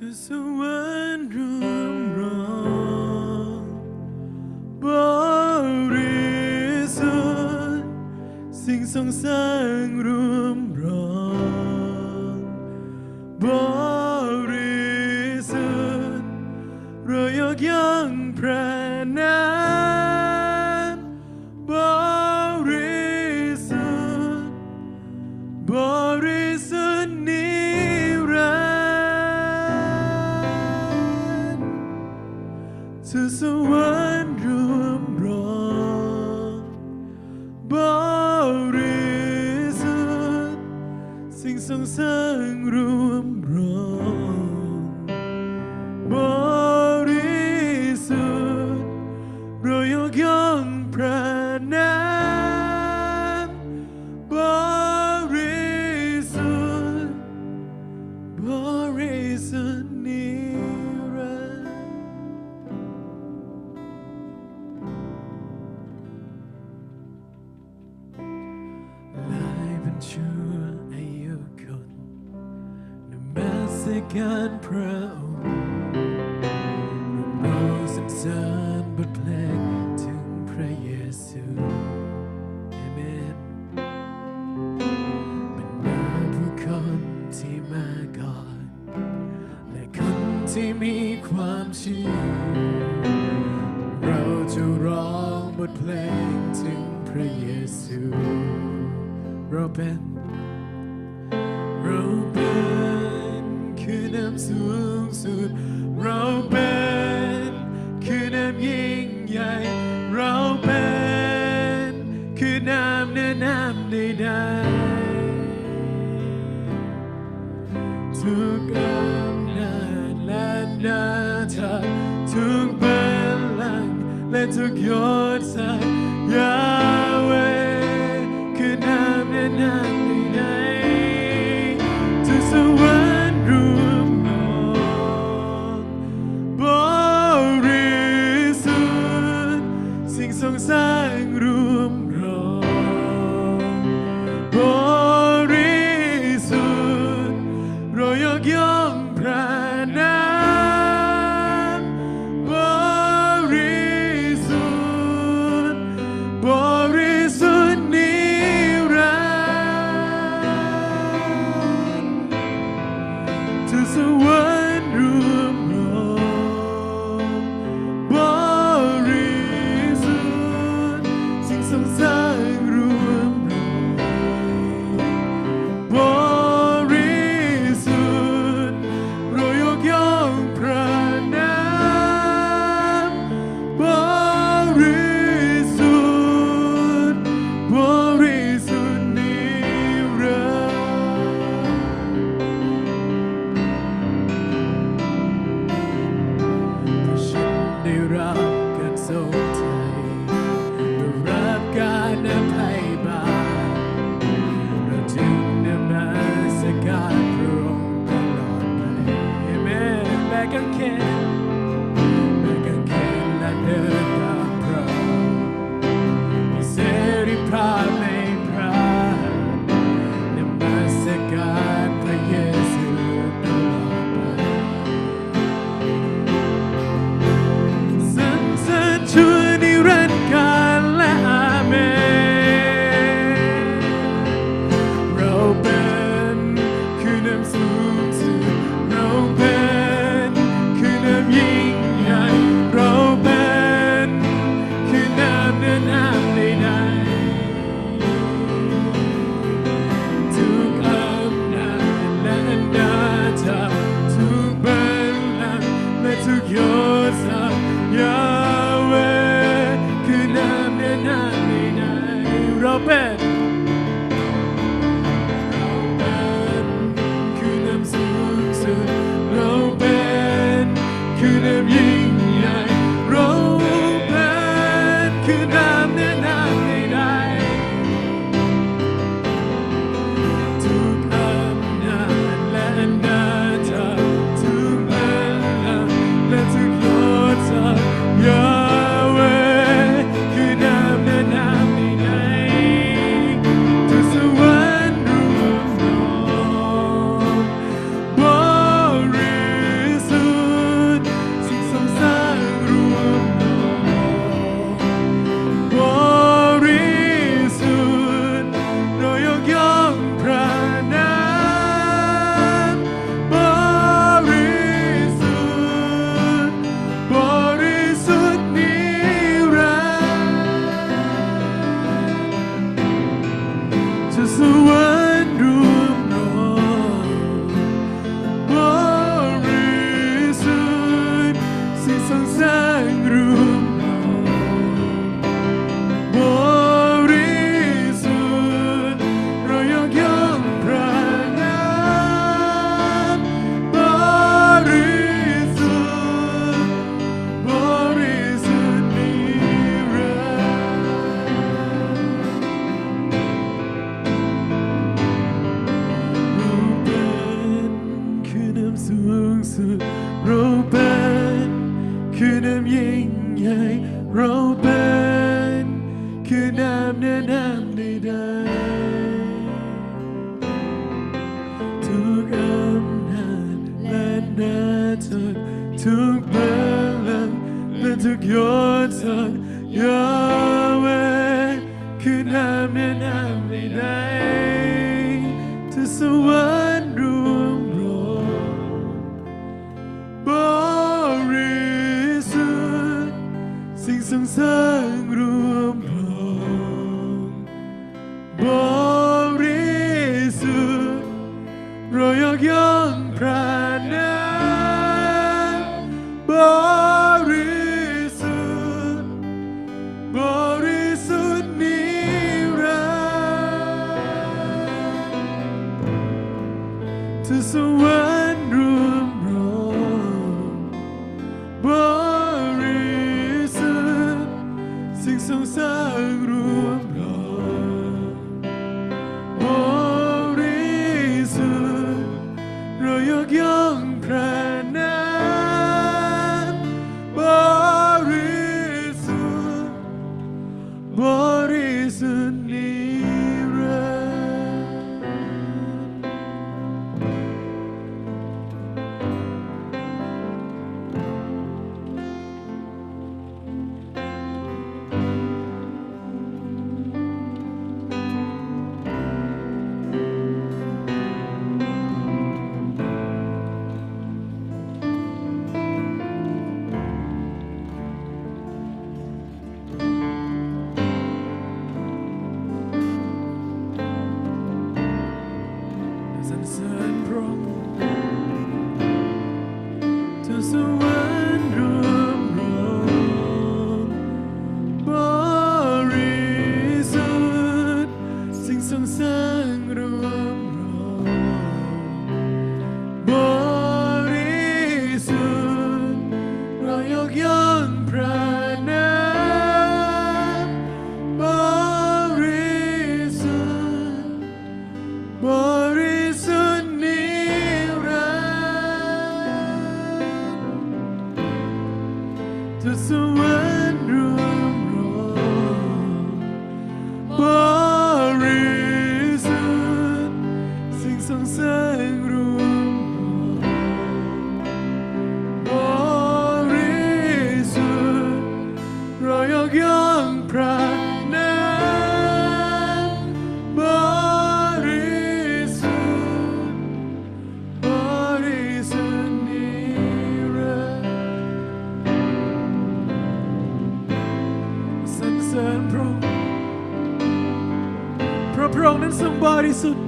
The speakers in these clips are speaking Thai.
สุดสวรรค์ร่วมร้องบริสุทธิ์สิ่งทรงสร้างร่วมร้องบริสุทธิ์เรายกย่องพระนาม สิ่งทร การพระองค์เราสรรเสริญบทเพลงถึงพระเยซูเอเมนบรรดาผู้คนที่มาก่อน และคนที่มีความเชื่อเราจะร้องบทเพลงถึงพระเยซูเราเป็นเราเป็น คือน้ำสูงสุด เราเป็นคือน้ำยิ่งใหญ่ เราเป็นคือน้ำเนื้อน้ำใดๆทุกอำนาจและนาทาทุกบัลลังและทุกยศศักยาเวคือน้ำเนื้อน้ำใดๆทุกสวรรค์ Rabbi so งใหญ่เราเป็นคือน้ำเนะน้ำใดๆทุกอำนาจและนาทีทุกพลังและทุกยศยาเวคือน้ำเนะน้ำใดๆจะสวร sem são sagro. าพระองค์นั้นทรงบริสุทธิ์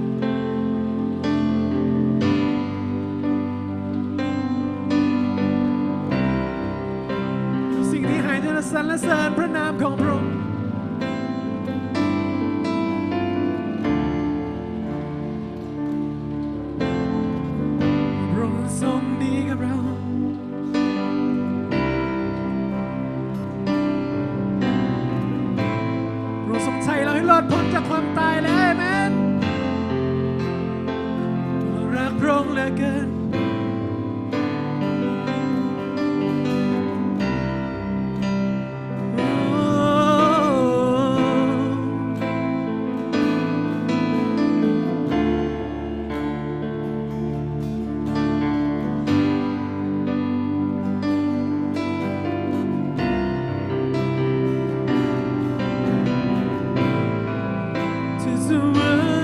สิ่งที่หายนั้นสรรเสริญพระนามของพระองค์ความ baptism.